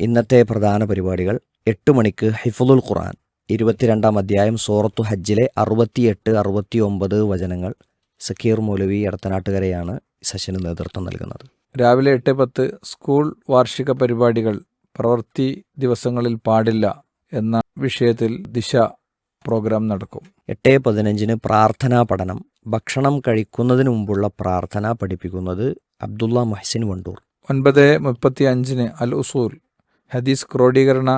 ഇന്നത്തെ പ്രധാന പരിപാടികൾ എട്ട് മണിക്ക് ഹിഫുദുൽ ഖുർആൻ ഇരുപത്തിരണ്ടാം അധ്യായം സൂറത്തു ഹജ്ജിലെ അറുപത്തിയെട്ട് അറുപത്തി ഒമ്പത് വചനങ്ങൾ സക്കീർ മൗലവി എടത്തനാട്ടുകരയാണ് സെഷന് നേതൃത്വം നൽകുന്നത്. രാവിലെ എട്ട് പത്ത് സ്കൂൾ വാർഷിക പരിപാടികൾ പ്രവൃത്തി ദിവസങ്ങളിൽ പാടില്ല എന്ന വിഷയത്തിൽ ദിശ പ്രോഗ്രാം നടക്കും. എട്ട് പതിനഞ്ചിന് പ്രാർത്ഥനാ പഠനം ഭക്ഷണം കഴിക്കുന്നതിന് മുമ്പുള്ള പ്രാർത്ഥന പഠിപ്പിക്കുന്നത് അബ്ദുള്ള മഹസിൻ വണ്ടൂർ. ഒൻപത് മുപ്പത്തി അഞ്ചിന് അൽ ഉസൂൽ ഹദീസ് ക്രോഡീകരണ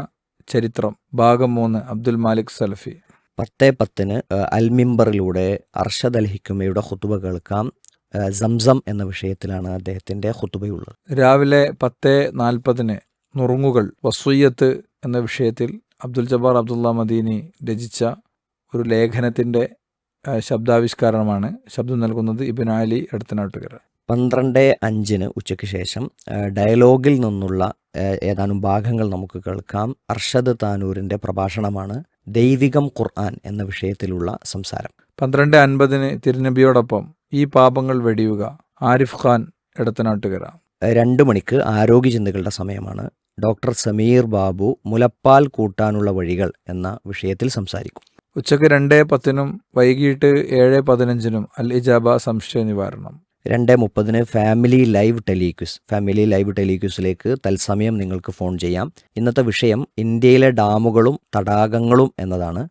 ചരിത്രം ഭാഗം മൂന്ന് അബ്ദുൽ മാലിക് സലഫി. പത്ത് പത്തിന് അൽമിംബറിലൂടെ അർഷദ് അൽ ഹിക്കുമയുടെ ഹുത്തുബ കേൾക്കാം. സംസം എന്ന വിഷയത്തിലാണ് അദ്ദേഹത്തിന്റെ ഹുത്തുബയുള്ളത് രാവിലെ പത്ത് നാൽപ്പതിന് നുറുങ്ങുകൾ വസൂയത്ത് എന്ന വിഷയത്തിൽ അബ്ദുൽ ജബ്ബാർ അബ്ദുള്ള മദീനി രചിച്ച ഒരു ലേഖനത്തിന്റെ ആ, ശബ്ദാവിഷ്കാരമാണ് ശബ്ദം നൽകുന്നത് ഇബിൻ അലി എടത്തനാട്ടുകര പന്ത്രണ്ട് അഞ്ചിന് ഉച്ചയ്ക്ക് ശേഷം ഡയലോഗിൽ നിന്നുള്ള ഏതാനും ഭാഗങ്ങൾ നമുക്ക് കേൾക്കാം. അർഷദ് താനൂരിന്റെ പ്രഭാഷണമാണ് ദൈവികം ഖുർആൻ എന്ന വിഷയത്തിലുള്ള സംസാരം. പന്ത്രണ്ട് അൻപതിന് തിരുനബിയോടൊപ്പം ഈ പാപങ്ങൾ വെടിയുക ആരിഫ് ഖാൻ ഇടത്തനാട്ടുകര. രണ്ട് മണിക്ക് ആരോഗ്യ ചിന്തകളുടെ സമയമാണ്. ഡോക്ടർ സമീർ ബാബു മുലപ്പാൽ കൂട്ടാനുള്ള വഴികൾ എന്ന വിഷയത്തിൽ സംസാരിക്കും. ഉച്ചയ്ക്ക് രണ്ട് പത്തിനും വൈകിട്ട് ഏഴ് പതിനഞ്ചിനും അൽ ഇജാബ സംശയ നിവാരണം. രണ്ട് മുപ്പതിന് ഫാമിലി ലൈവ് ടെലിക്യൂസ് ഫാമിലി ലൈവ് ടെലിക്യൂസിലേക്ക് തത്സമയം നിങ്ങൾക്ക് ഫോൺ ചെയ്യാം. ഇന്നത്തെ വിഷയം ഇന്ത്യയിലെ ഡാമുകളും തടാകങ്ങളും എന്നതാണ്.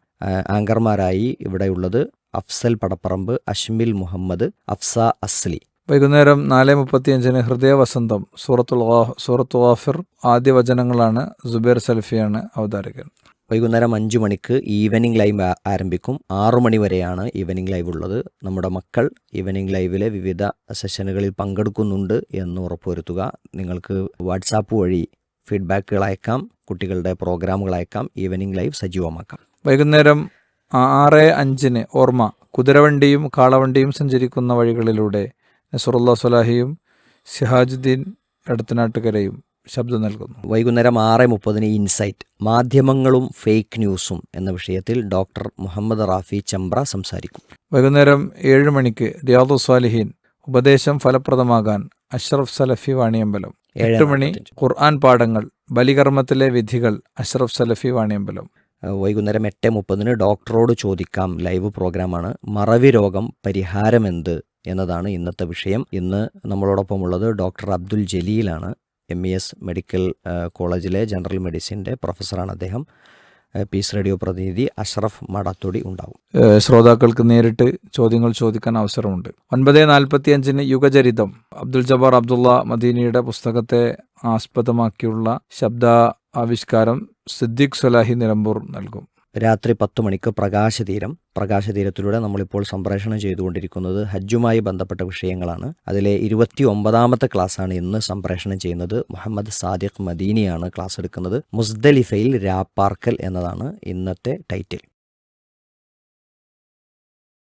ആങ്കർമാരായി ഇവിടെയുള്ളത് അഫ്സൽ പടപ്പറമ്പ് അഷ്മിൽ മുഹമ്മദ് അഫ്സ അസ്ലി. വൈകുന്നേരം നാല് മുപ്പത്തിയഞ്ചിന് ഹൃദയവസന്തം സൂറത്തുൽ ഗാ- സൂറത്തു ഗാഫിർ ആദ്യ വചനങ്ങളാണ് സുബൈർ സൽഫിയാണ് അവതാരകൻ. വൈകുന്നേരം അഞ്ച് മണിക്ക് ഈവനിങ് ലൈവ് ആരംഭിക്കും. ആറു മണി വരെയാണ് ഈവനിങ് ലൈവ് ഉള്ളത്. നമ്മുടെ മക്കൾ ഈവനിങ് ലൈവിലെ വിവിധ സെഷനുകളിൽ പങ്കെടുക്കുന്നുണ്ട് എന്ന് ഉറപ്പുവരുത്തുക. നിങ്ങൾക്ക് വാട്സാപ്പ് വഴി ഫീഡ്ബാക്കുകൾ അയക്കാം. കുട്ടികളുടെ പ്രോഗ്രാമുകൾ അയക്കാം. ഈവനിങ് ലൈവ് സജീവമാക്കാം. വൈകുന്നേരം ആറ് അഞ്ചിന് ഓർമ്മ കുതിരവണ്ടിയും കാളവണ്ടിയും സഞ്ചരിക്കുന്ന വഴികളിലൂടെ നസുറുല്ലാ സ്വലാഹിയും സിഹാജുദ്ദീൻ എടത്തനാട്ടുകരയും ശബ്ദം നൽകുന്നു. വൈകുന്നേരം ആറ് മുപ്പതിന് ഇൻസൈറ്റ് മാധ്യമങ്ങളും ഫേക്ക് ന്യൂസും എന്ന വിഷയത്തിൽ ഡോക്ടർ മുഹമ്മദ് റാഫി ചമ്പ്ര സംസാരിക്കും. വൈകുന്നേരം ഏഴ് മണിക്ക് റിയാദു സ്വാലിഹീൻ ഉപദേശം ഫലപ്രദമാകാൻ അഷ്റഫ് സലഫി വാണിയമ്പലം. എട്ട് മണി ഖുർആൻ പാഠങ്ങൾ ബലികർമ്മത്തിലെ വിധികൾ അഷ്റഫ് സലഫി വാണിയമ്പലം. വൈകുന്നേരം എട്ട് മുപ്പതിന് ഡോക്ടറോട് ചോദിക്കാം. ലൈവ് പ്രോഗ്രാമാണ്. മറവി രോഗം പരിഹാരമെന്ത് എന്നതാണ് ഇന്നത്തെ വിഷയം. ഇന്ന് നമ്മളോടൊപ്പം ഉള്ളത് ഡോക്ടർ അബ്ദുൽ ജലീലാണ്. എം ഇ എസ് മെഡിക്കൽ കോളേജിലെ ജനറൽ മെഡിസിന്റെ പ്രൊഫസറാണ് അദ്ദേഹം. പീസ് റേഡിയോ പ്രതിനിധി അഷ്റഫ് മടത്തൊടി ഉണ്ടാവും. ശ്രോതാക്കൾക്ക് നേരിട്ട് ചോദ്യങ്ങൾ ചോദിക്കാൻ അവസരമുണ്ട്. ഒൻപത് നാൽപ്പത്തി അഞ്ചിന് യുഗചരിതം അബ്ദുൽ ജബാർ അബ്ദുള്ള മദീനിയുടെ പുസ്തകത്തെ ആസ്പദമാക്കിയുള്ള ശബ്ദ ആവിഷ്കാരം സിദ്ദിഖ് സലാഹി നിലമ്പൂർ നൽകും. രാത്രി പത്ത് മണിക്ക് പ്രകാശതീരം. പ്രകാശതീരത്തിലൂടെ നമ്മളിപ്പോൾ സംപ്രേഷണം ചെയ്തുകൊണ്ടിരിക്കുന്നത് ഹജ്ജുമായി ബന്ധപ്പെട്ട വിഷയങ്ങളാണ്. അതിലെ ഇരുപത്തി ഒമ്പതാമത്തെ ക്ലാസ്സാണ് ഇന്ന് സംപ്രേഷണം ചെയ്യുന്നത്. മുഹമ്മദ് സാദിഖ് മദീനിയാണ് ക്ലാസ് എടുക്കുന്നത്. മുസ്ദലിഫയിൽ രാപ്പാർക്കൽ എന്നതാണ് ഇന്നത്തെ ടൈറ്റിൽ.